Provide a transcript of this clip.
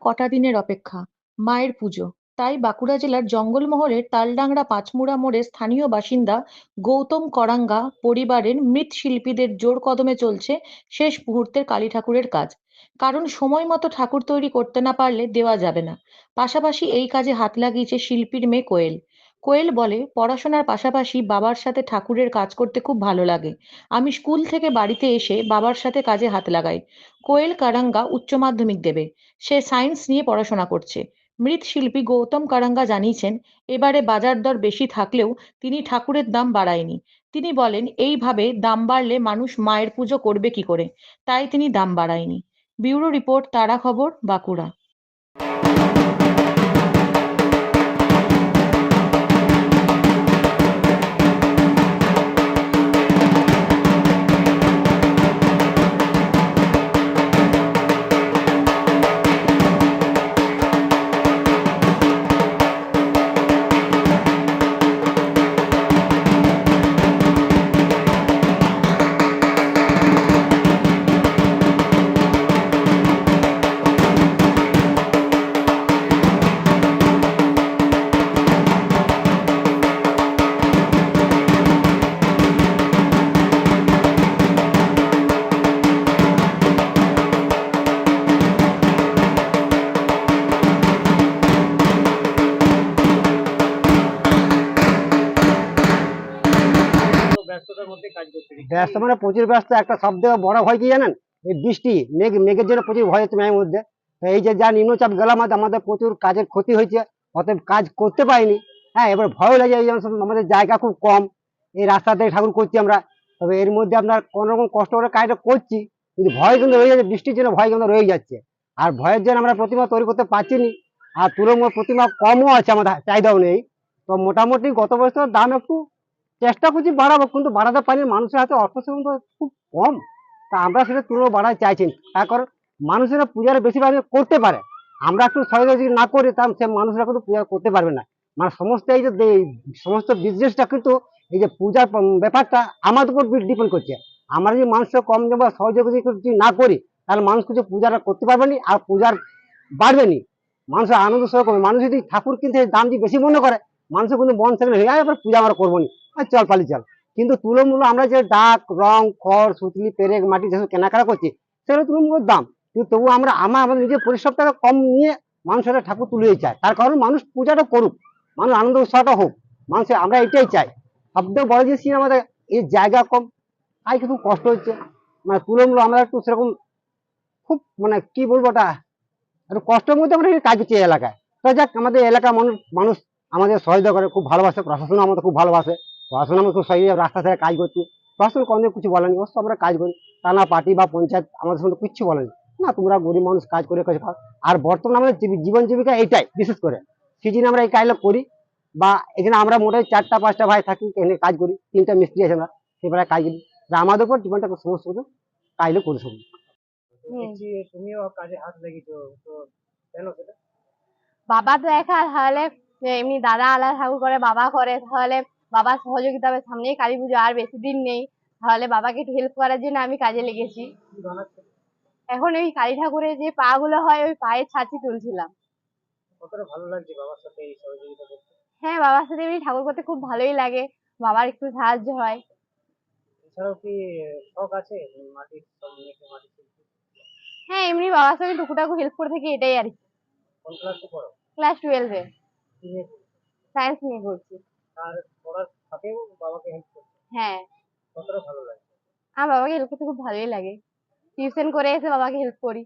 কটা দিনের অপেক্ষা? মায়ের পুজো। তাই বাঁকুড়া জেলার জঙ্গলমহলের তালডাংরা পাঁচমুড়া মোড়ে স্থানীয় বাসিন্দা গৌতম করাঙ্গা পরিবারের মৃৎশিল্পীদের জোর কদমে চলছে শেষ মুহূর্তের কালী ঠাকুরের কাজ। কারণ সময় মতো ঠাকুর তৈরি করতে না পারলে দেওয়া যাবে না। পাশাপাশি এই কাজে হাত লাগিয়েছে শিল্পীর মেয়ে কোয়েল। কোয়েল বলে, পড়াশোনার পাশাপাশি বাবার সাথে ঠাকুরের কাজ করতে খুব ভালো লাগে। আমি স্কুল থেকে বাড়িতে এসে বাবার সাথে কাজে হাত লাগাই। কোয়েল কারাঙ্গা উচ্চ মাধ্যমিক দেবে। সে সায়েন্স নিয়ে পড়াশোনা করছে। মৃৎশিল্পী গৌতম কারাঙ্গা জানিয়েছেন, এবারে বাজার দর বেশি থাকলেও তিনি ঠাকুরের দাম বাড়ায়নি। তিনি বলেন, এইভাবে দাম বাড়লে মানুষ মায়ের পুজো করবে কি করে? তাই তিনি দাম বাড়ায়নি। ব্যুরো রিপোর্ট তারা খবর বাঁকুড়া। ব্যস্ত মানে প্রচুর ব্যস্ত, একটা সব থেকে বড় ভয় কি জানেন? এই বৃষ্টি, মেঘ, মেঘের জন্য প্রচুর ভয় হচ্ছে মেঘের মধ্যে। এই যে যা নিম্নচাপ গেলাম আমাদের প্রচুর কাজের ক্ষতি হয়েছে, অতএব কাজ করতে পারিনি। হ্যাঁ এবার ভয় লাগে, এই আমাদের জায়গা খুব কম। এই রাস্তা রাস্তাতে ঠাকুর করছি আমরা। তবে এর মধ্যে আপনার কোনো রকম কষ্ট করে কাজটা করছি, কিন্তু ভয় কিন্তু রয়ে যাচ্ছে, বৃষ্টির জন্য ভয় কিন্তু রয়ে যাচ্ছে। আর ভয়ের জন্য আমরা প্রতিমা তৈরি করতে পারছি নি আর তুলনামূলক প্রতিমা কমও আছে আমাদের, চাহিদাও নেই। তো মোটামুটি গত বছর দাম একটু চেষ্টা করছি বাড়াবো, কিন্তু বাড়াতে পারি মানুষের হাতে অর্থ সেরকম খুব কম। তা আমরা সেটা তুলনা বাড়াতে চাইছি। তার কারণ মানুষেরা পূজার বেশিরভাগ করতে পারে। আমরা একটু সহযোগিতা যদি না করি, তাহলে সে মানুষরা কিন্তু পূজা করতে পারবে না। মানে সমস্ত এই যে সমস্ত বিজনেসটা কিন্তু এই যে পূজার ব্যাপারটা আমাদের উপর ডিপেন্ড করছে। আমরা যদি মানুষের কম জমা সহযোগিতা যদি না করি, তাহলে মানুষ কিছু পূজাটা করতে পারবে না আর পূজার বাড়বে না। মানুষের আনন্দ সহ করবে মানুষ যদি ঠাকুর কিনতে দাম যদি বেশি মনে করে, মানুষের কিন্তু মন সেখানে হয়ে যায় পূজা আমরা করব না। চল পালি, চল। কিন্তু তুলমূল্য আমরা যে ডাক রং, খড়, সুতলি, পেরেক, মাটি যেসব কেনাকাটা করছি, সেগুলো তুলমূল্য দাম। কিন্তু তবু আমরা, আমার, আমাদের নিজের পরিশ্রম কম নিয়ে মানুষেরা ঠাকুর তুলে চায় তার কারণ মানুষ পূজাটা করুক, মানুষ আনন্দ উৎসাহটা হোক মানুষের আমরা এটাই চাই। সবথেকে বড় কি আমাদের এই জায়গা কম, তাই খুব কষ্ট হচ্ছে। মানে তুলমূল্য আমরা একটু সেরকম খুব মানে কি বলব ওটা, একটু কষ্টের মধ্যে আমরা কাজ করছি এলাকায়। তো যাক, আমাদের এলাকার মানুষ মানুষ আমাদের সহযোগিতা করে, খুব ভালোবাসে প্রশাসন আমাদের খুব ভালোবাসে। প্রশাসন খুব সহযোগিতা রাস্তা থেকে কাজ করছি। প্রশাসন কোনো কিছু বলেনি। অবশ্য আমরা কাজ করি। থানা পার্টি বা পঞ্চায়েত আমাদের সঙ্গে কিচ্ছু বলেনি। না তোমরা গরিব মানুষ কাজ করে কাজ খাও আর বর্তমানে আমাদের জীবন জীবিকা এইটাই বিশেষ করে। সিজনে আমরা এই কাজটা করি বা এখানে আমরা মোটামুটি চারটা পাঁচটা ভাই থাকি এখানে কাজ করি। তিনটা মিস্ত্রি আছে আমরা সেবারে কাজ করি। আমাদের উপর জীবনটা সমস্ত কিছু কাজও করে শুনি তুমিও কাজে হাত তো কেন সেটা? বাবা তো একা তাহলে এমনি দাদা আলাদা ঠাকুর করে বাবা করে তাহলে বাবার সহযোগিতা হবে সামনেই কালী পুজো আর বেশি দিন নেই। তাহলে বাবাকে একটু হেল্প করার জন্য আমি কাজে লেগেছি। এখন ওই কালী ঠাকুরের যে পা গুলো হয় ওই পায়ের ছাঁচি তুলছিলাম। কতটা ভালো লাগছে বাবার সাথে এই সহযোগিতা করতে? হ্যাঁ বাবার সাথে এমনি ঠাকুর করতে খুব ভালোই লাগে। বাবার একটু সাহায্য হয়। এছাড়াও কি শখ আছে? মাটির মাটির হ্যাঁ এমনি বাবার সঙ্গে টুকুটাকু হেল্প করে থাকি এটাই আর কি। কোন ক্লাসে পড়ো? ক্লাস টুয়েলভে? সায়েন্স নিয়ে পড়ছি। আর পড়ার ফাঁকেও বাবাকে হেল্প করছ। হ্যাঁ। কতটা ভালো লাগে। আমার বাবাকে হেল্প করতে খুব ভালোই লাগে। টিউশন করে এসে বাবাকে হেল্প করি।